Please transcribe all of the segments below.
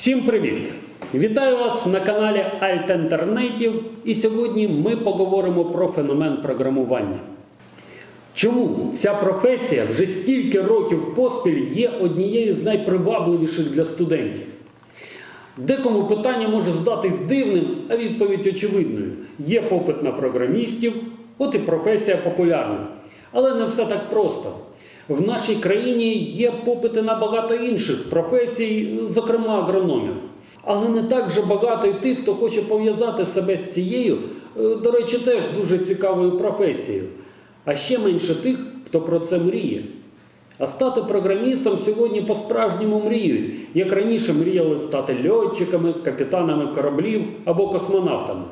Всім привіт! Вітаю вас на каналі Альтентернетів і сьогодні ми поговоримо про феномен програмування. Чому ця професія вже стільки років поспіль є однією з найпривабливіших для студентів? Декому питання може здатись дивним, а відповідь очевидною. Є попит на програмістів, от і професія популярна. Але не все так просто. В нашій країні є попити на багато інших професій, зокрема агрономів. Але не так же багато і тих, хто хоче пов'язати себе з цією, е, до речі, теж дуже цікавою професією. А ще менше тих, хто про це мріє. А стати програмістом сьогодні по-справжньому мріють, як раніше мріяли стати льотчиками, капітанами кораблів або космонавтами.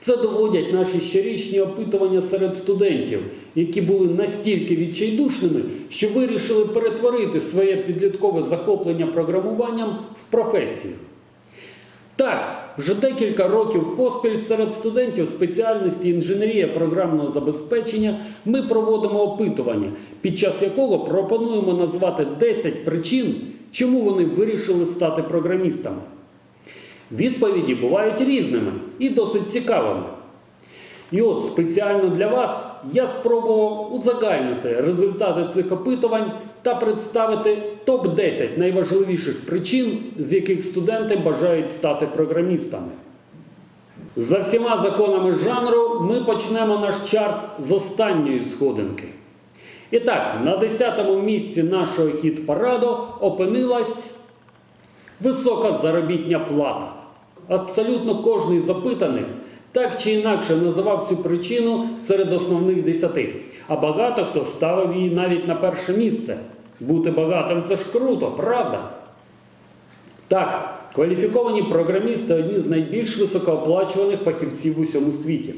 Це доводять наші щорічні опитування серед студентів, які були настільки відчайдушними, що вирішили перетворити своє підліткове захоплення програмуванням в професію. Так, вже декілька років поспіль серед студентів спеціальності інженерія програмного забезпечення ми проводимо опитування, під час якого пропонуємо назвати 10 причин, чому вони вирішили стати програмістами. Відповіді бувають різними і досить цікавими. І от спеціально для вас я спробував узагальнити результати цих опитувань та представити топ-10 найважливіших причин, з яких студенти бажають стати програмістами. За всіма законами жанру ми почнемо наш чарт з останньої сходинки. І так, на 10-му місці нашого хіт-параду опинилась висока заробітня плата. Абсолютно кожний з запитаних так чи інакше називав цю причину серед основних десяти. А багато хто ставив її навіть на перше місце. Бути багатим це ж круто, правда? Так, кваліфіковані програмісти одні з найбільш високооплачуваних фахівців в усьому світі.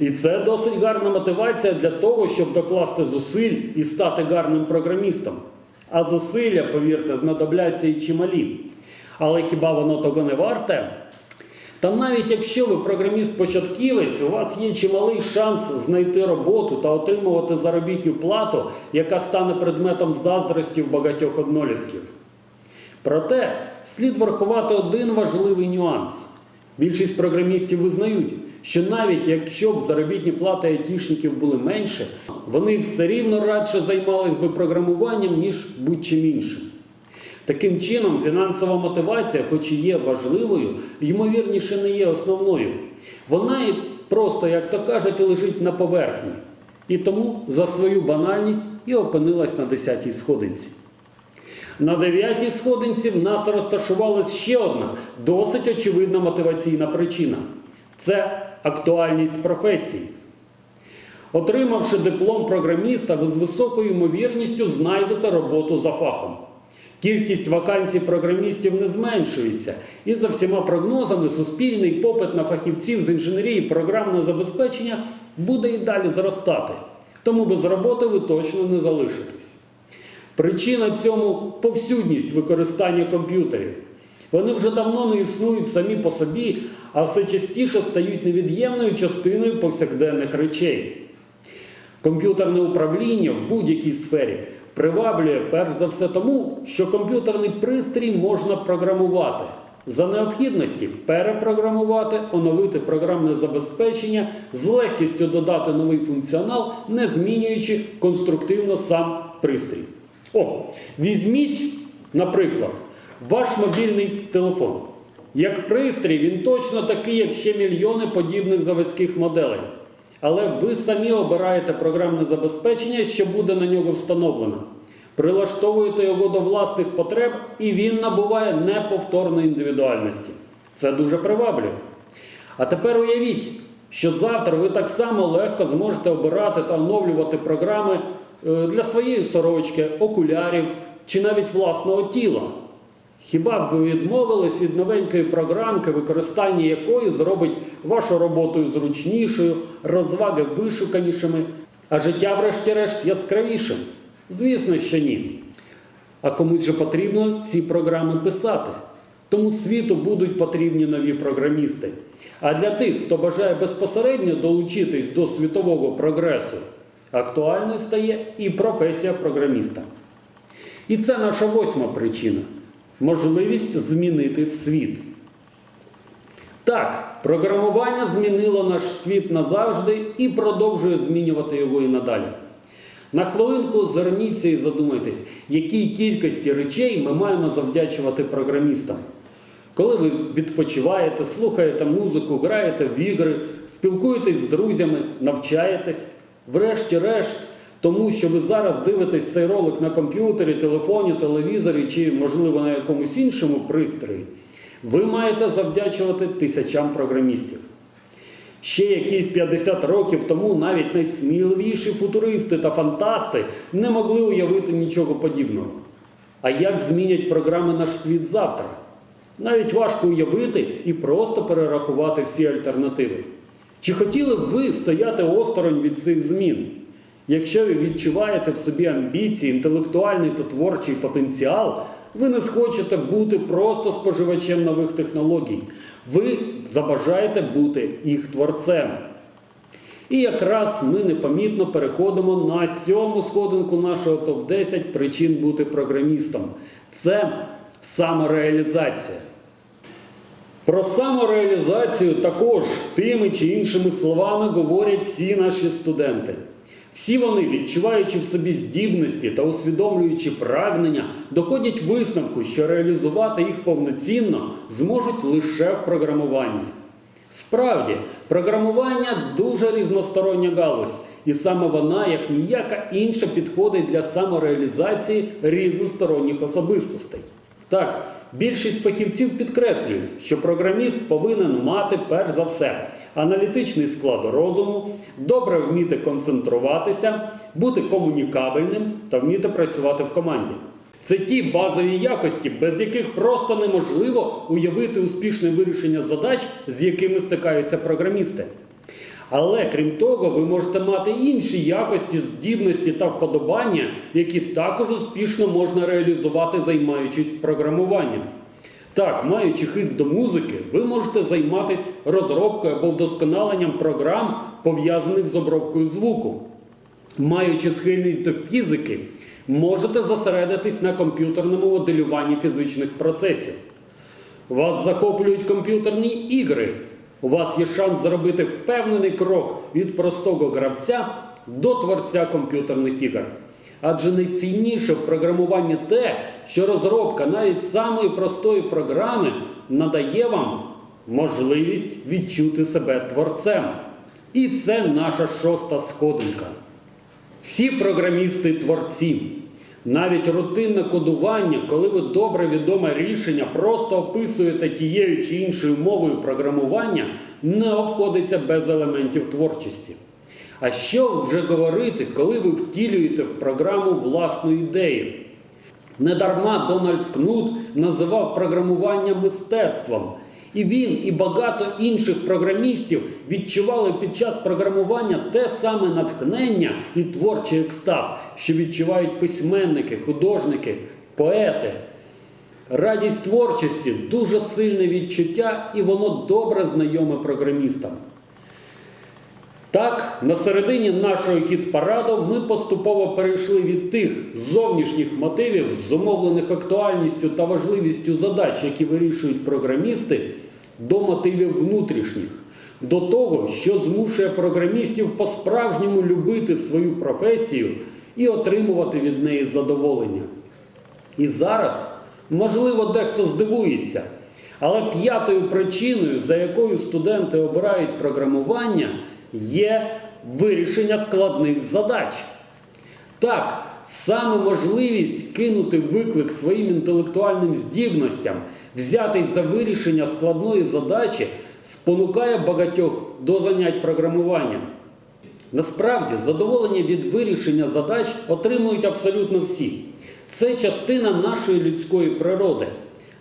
І це досить гарна мотивація для того, щоб докласти зусиль і стати гарним програмістом. А зусилля, повірте, знадобляться і чималі. Але хіба воно того не варте? Та навіть якщо ви програміст-початківець, у вас є чималий шанс знайти роботу та отримувати заробітну плату, яка стане предметом заздрості в багатьох однолітків. Проте слід врахувати один важливий нюанс. Більшість програмістів визнають, що навіть якщо б заробітні плати айтішників були менше, вони все рівно радше займались би програмуванням, ніж будь-чим іншим. Таким чином, фінансова мотивація, хоч і є важливою, ймовірніше не є основною. Вона і просто, як то кажуть, лежить на поверхні. І тому за свою банальність і опинилась на 10-й сходинці. На 9-й сходинці в нас розташувалась ще одна досить очевидна мотиваційна причина це актуальність професії. Отримавши диплом програміста, ви з високою ймовірністю знайдете роботу за фахом. Кількість вакансій програмістів не зменшується, і за всіма прогнозами суспільний попит на фахівців з інженерії програмного забезпечення буде і далі зростати. Тому без роботи ви точно не залишитесь. Причина цьому повсюдність використання комп'ютерів. Вони вже давно не існують самі по собі, а все частіше стають невід'ємною частиною повсякденних речей. Комп'ютерне управління в будь-якій сфері приваблює перш за все тому, що комп'ютерний пристрій можна програмувати. За необхідності перепрограмувати, оновити програмне забезпечення, з легкістю додати новий функціонал, не змінюючи конструктивно сам пристрій. О, візьміть, наприклад, ваш мобільний телефон. Як пристрій, він точно такий, як ще мільйони подібних заводських моделей. Але ви самі обираєте програмне забезпечення, що буде на нього встановлено. Прилаштовуєте його до власних потреб, і він набуває неповторної індивідуальності. Це дуже приваблює. А тепер уявіть, що завтра ви так само легко зможете обирати та оновлювати програми е, для своєї сорочки, окулярів чи навіть власного тіла. Хіба б ви відмовились від новенької програмки, використання якої зробить вашу роботу зручнішою, розваги вишуканішими, а життя, врешті-решт, яскравішим? Звісно, що ні. А комусь же потрібно ці програми писати. Тому світу будуть потрібні нові програмісти. А для тих, хто бажає безпосередньо долучитись до світового прогресу, актуальною стає і професія програміста. І це наша восьма причина. Можливість змінити світ. Так, програмування змінило наш світ назавжди і продовжує змінювати його і надалі. На хвилинку зверніться і задумайтесь, якій кількості речей ми маємо завдячувати програмістам. Коли ви відпочиваєте, слухаєте музику, граєте в ігри, спілкуєтесь з друзями, навчаєтесь, врешті-решт, тому що ви зараз дивитесь цей ролик на комп'ютері, телефоні, телевізорі чи, можливо, на якомусь іншому пристрої, ви маєте завдячувати тисячам програмістів. Ще якісь 50 років тому навіть найсміливіші футуристи та фантасти не могли уявити нічого подібного. А як змінять програми наш світ завтра? Навіть важко уявити і просто перерахувати всі альтернативи. Чи хотіли б ви стояти осторонь від цих змін? Якщо ви відчуваєте в собі амбіції, інтелектуальний та творчий потенціал, ви не схочете бути просто споживачем нових технологій. Ви забажаєте бути їх творцем. І якраз ми непомітно переходимо на сьому сходинку нашого топ-10 причин бути програмістом. Це самореалізація. Про самореалізацію також тими чи іншими словами говорять всі наші студенти. Всі вони, відчуваючи в собі здібності та усвідомлюючи прагнення, доходять висновку, що реалізувати їх повноцінно зможуть лише в програмуванні. Справді, програмування дуже різностороння галузь, і саме вона, як ніяка інша, підходить для самореалізації різносторонніх особистостей. Так, більшість фахівців підкреслюють, що програміст повинен мати перш за все аналітичний склад розуму, добре вміти концентруватися, бути комунікабельним та вміти працювати в команді. Це ті базові якості, без яких просто неможливо уявити успішне вирішення задач, з якими стикаються програмісти. Але крім того, ви можете мати інші якості, здібності та вподобання, які також успішно можна реалізувати, займаючись програмуванням. Так, маючи хист до музики, ви можете займатися розробкою або вдосконаленням програм, пов'язаних з обробкою звуку. Маючи схильність до фізики, можете зосередитись на комп'ютерному моделюванні фізичних процесів. Вас захоплюють комп'ютерні ігри. У вас є шанс зробити впевнений крок від простого гравця до творця комп'ютерних ігор. Адже найцінніше в програмуванні те, що розробка навіть самої простої програми надає вам можливість відчути себе творцем. І це наша шоста сходинка. Всі програмісти творці. Навіть рутинне кодування, коли ви добре відоме рішення просто описуєте тією чи іншою мовою програмування, не обходиться без елементів творчості. А що вже говорити, коли ви втілюєте в програму власну ідею? Недарма Дональд Кнут називав програмування мистецтвом. І він, і багато інших програмістів відчували під час програмування те саме натхнення і творчий екстаз, що відчувають письменники, художники, поети. Радість творчості дуже сильне відчуття, і воно добре знайоме програмістам. Так, на середині нашого хіт-параду ми поступово перейшли від тих зовнішніх мотивів, зумовлених актуальністю та важливістю задач, які вирішують програмісти, до мотивів внутрішніх, до того, що змушує програмістів по-справжньому любити свою професію і отримувати від неї задоволення. І зараз, можливо, дехто здивується, але п'ятою причиною, за якою студенти обирають програмування, є вирішення складних задач. Так, саме можливість кинути виклик своїм інтелектуальним здібностям, взятись за вирішення складної задачі, спонукає багатьох до занять програмуванням. Насправді, задоволення від вирішення задач отримують абсолютно всі. Це частина нашої людської природи.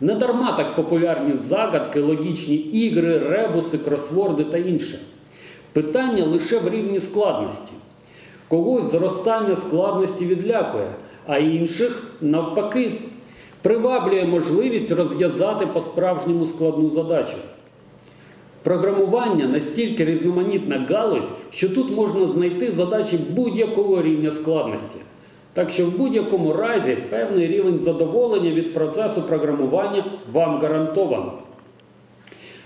Не дарма так популярні загадки, логічні ігри, ребуси, кросворди та інше. Питання лише в рівні складності. Когось зростання складності відлякує, а інших, навпаки, приваблює можливість розв'язати по-справжньому складну задачу. Програмування настільки різноманітна галузь, що тут можна знайти задачі будь-якого рівня складності. Так що в будь-якому разі певний рівень задоволення від процесу програмування вам гарантовано.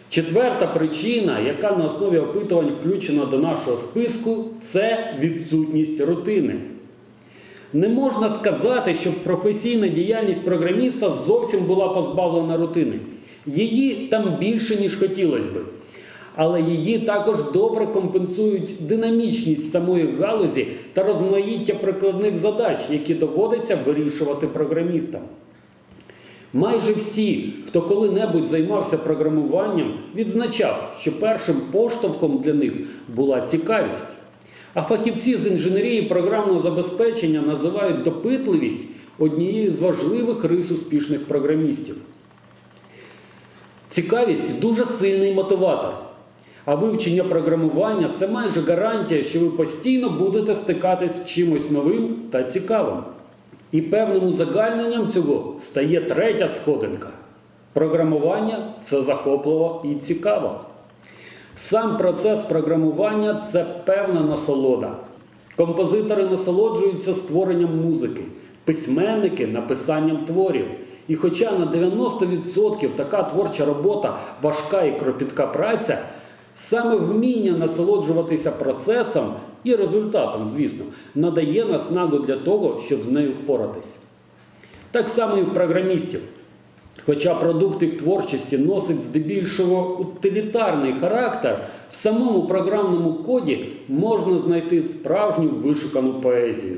Четверта причина, яка на основі опитувань включена до нашого списку, це відсутність рутини. Не можна сказати, щоб професійна діяльність програміста зовсім була позбавлена рутини. Її там більше, ніж хотілося би. Але її також добре компенсують динамічність самої галузі та розмаїття прикладних задач, які доводиться вирішувати програмістам. Майже всі, хто коли-небудь займався програмуванням, відзначав, що першим поштовхом для них була цікавість. А фахівці з інженерії програмного забезпечення називають допитливість однією з важливих рис успішних програмістів. Цікавість дуже сильний мотиватор. А вивчення програмування це майже гарантія, що ви постійно будете стикатись з чимось новим та цікавим. І певним узагальненням цього стає третя сходинка. Програмування це захопливо і цікаво. Сам процес програмування це певна насолода. Композитори насолоджуються створенням музики, письменники написанням творів. І хоча на 90% така творча робота важка і кропітка праця, саме вміння насолоджуватися процесом і результатом, звісно, надає наснагу для того, щоб з нею впоратись. Так само і в програмістів. Хоча продукт їх творчості носить здебільшого утилітарний характер, в самому програмному коді можна знайти справжню вишукану поезію.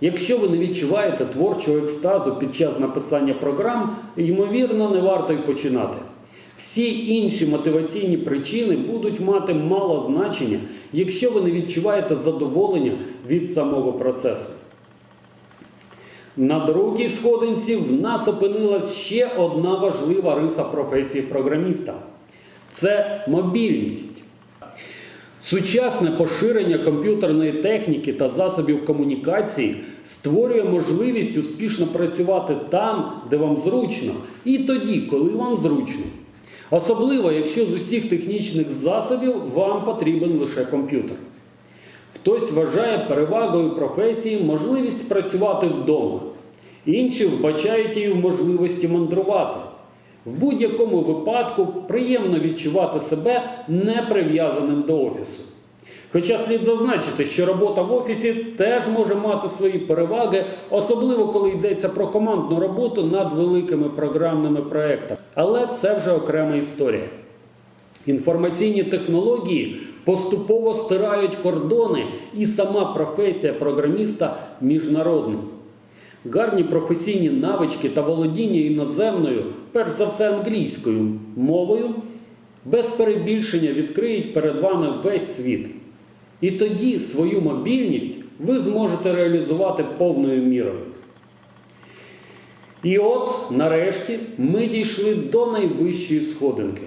Якщо ви не відчуваєте творчого екстазу під час написання програм, ймовірно, не варто й починати. Всі інші мотиваційні причини будуть мати мало значення, якщо ви не відчуваєте задоволення від самого процесу. На другій сходинці в нас опинилась ще одна важлива риса професії програміста це мобільність. Сучасне поширення комп'ютерної техніки та засобів комунікації створює можливість успішно працювати там, де вам зручно, і тоді, коли вам зручно. Особливо, якщо з усіх технічних засобів вам потрібен лише комп'ютер. Хтось вважає перевагою професії можливість працювати вдома. Інші вбачають її в можливості мандрувати. В будь-якому випадку приємно відчувати себе не прив'язаним до офісу. Хоча слід зазначити, що робота в офісі теж може мати свої переваги, особливо коли йдеться про командну роботу над великими програмними проектами. Але це вже окрема історія. Інформаційні технології поступово стирають кордони, і сама професія програміста міжнародна. Гарні професійні навички та володіння іноземною, перш за все англійською мовою, без перебільшення відкриють перед вами весь світ. І тоді свою мобільність ви зможете реалізувати повною мірою. І от, нарешті, ми дійшли до найвищої сходинки,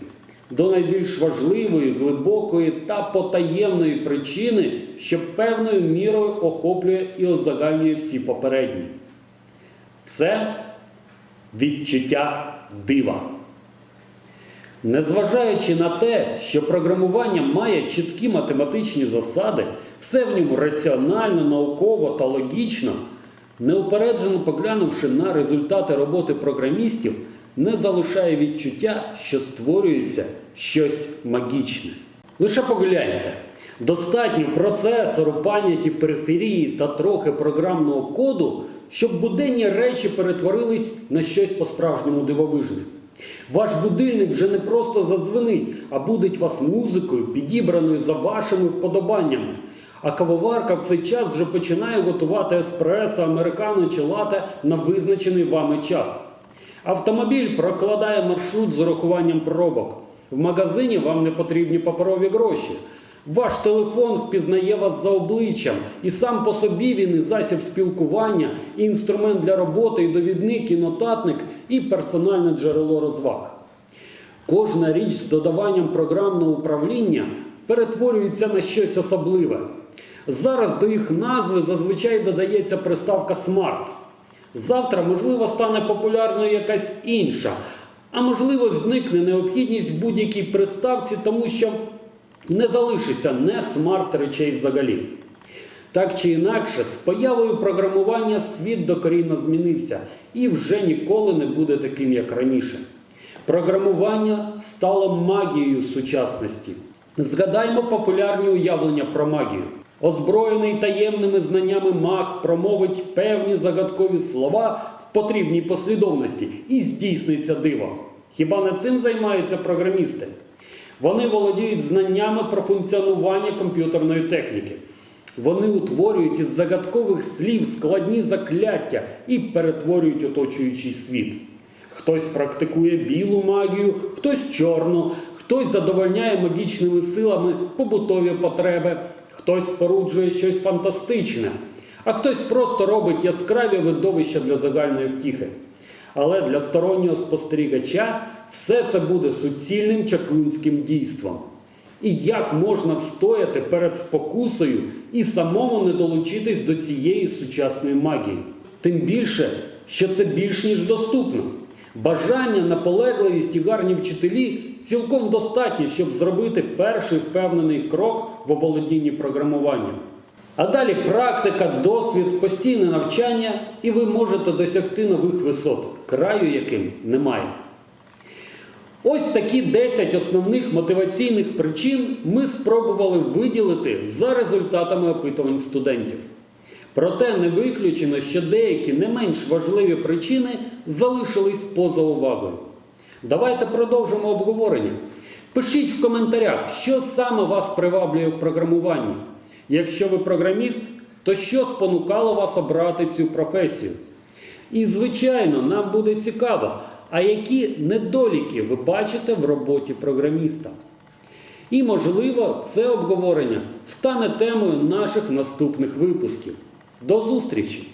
до найбільш важливої, глибокої та потаємної причини, що певною мірою охоплює і озагальнює всі попередні. Це відчуття дива. Незважаючи на те, що програмування має чіткі математичні засади, все в ньому раціонально, науково та логічно, неупереджено поглянувши на результати роботи програмістів, не залишає відчуття, що створюється щось магічне. Лише погляньте, достатньо процесору, пам'яті периферії та трохи програмного коду, щоб буденні речі перетворились на щось по-справжньому дивовижне. Ваш будильник вже не просто задзвенить, а будить вас музикою, підібраною за вашими вподобаннями. А кавоварка в цей час вже починає готувати еспресо, американо чи лате на визначений вами час. Автомобіль прокладає маршрут з урахуванням пробок. В магазині вам не потрібні паперові гроші. Ваш телефон впізнає вас за обличчям, і сам по собі він і засіб спілкування, і інструмент для роботи, і довідник, і нотатник, і персональне джерело розваг. Кожна річ з додаванням програмного управління перетворюється на щось особливе. Зараз до їх назви зазвичай додається приставка Smart. Завтра, можливо, стане популярною якась інша, а можливо, зникне необхідність в будь-якій приставці, тому що не залишиться не смарт речей взагалі. Так чи інакше, з появою програмування світ докорінно змінився і вже ніколи не буде таким, як раніше. Програмування стало магією сучасності. Згадаймо популярні уявлення про магію. Озброєний таємними знаннями маг промовить певні загадкові слова в потрібній послідовності і здійсниться диво. Хіба не цим займаються програмісти? Вони володіють знаннями про функціонування комп'ютерної техніки. Вони утворюють із загадкових слів складні закляття і перетворюють оточуючий світ. Хтось практикує білу магію, хтось чорну, хтось задовольняє магічними силами побутові потреби, хтось споруджує щось фантастичне, а хтось просто робить яскраві видовища для загальної втіхи. Але для стороннього спостерігача все це буде суцільним чаклунським дійством. І як можна встояти перед спокусою і самому не долучитись до цієї сучасної магії? Тим більше, що це більш ніж доступно. Бажання, наполегливість і гарні вчителі цілком достатні, щоб зробити перший впевнений крок в оволодінні програмуванням. А далі практика, досвід, постійне навчання, і ви можете досягти нових висот, краю яким немає. Ось такі 10 основних мотиваційних причин ми спробували виділити за результатами опитувань студентів. Проте не виключено, що деякі не менш важливі причини залишились поза увагою. Давайте продовжимо обговорення. Пишіть в коментарях, що саме вас приваблює в програмуванні. Якщо ви програміст, то що спонукало вас обрати цю професію? І, звичайно, нам буде цікаво, а які недоліки ви бачите в роботі програміста. І, можливо, це обговорення стане темою наших наступних випусків. До зустрічі!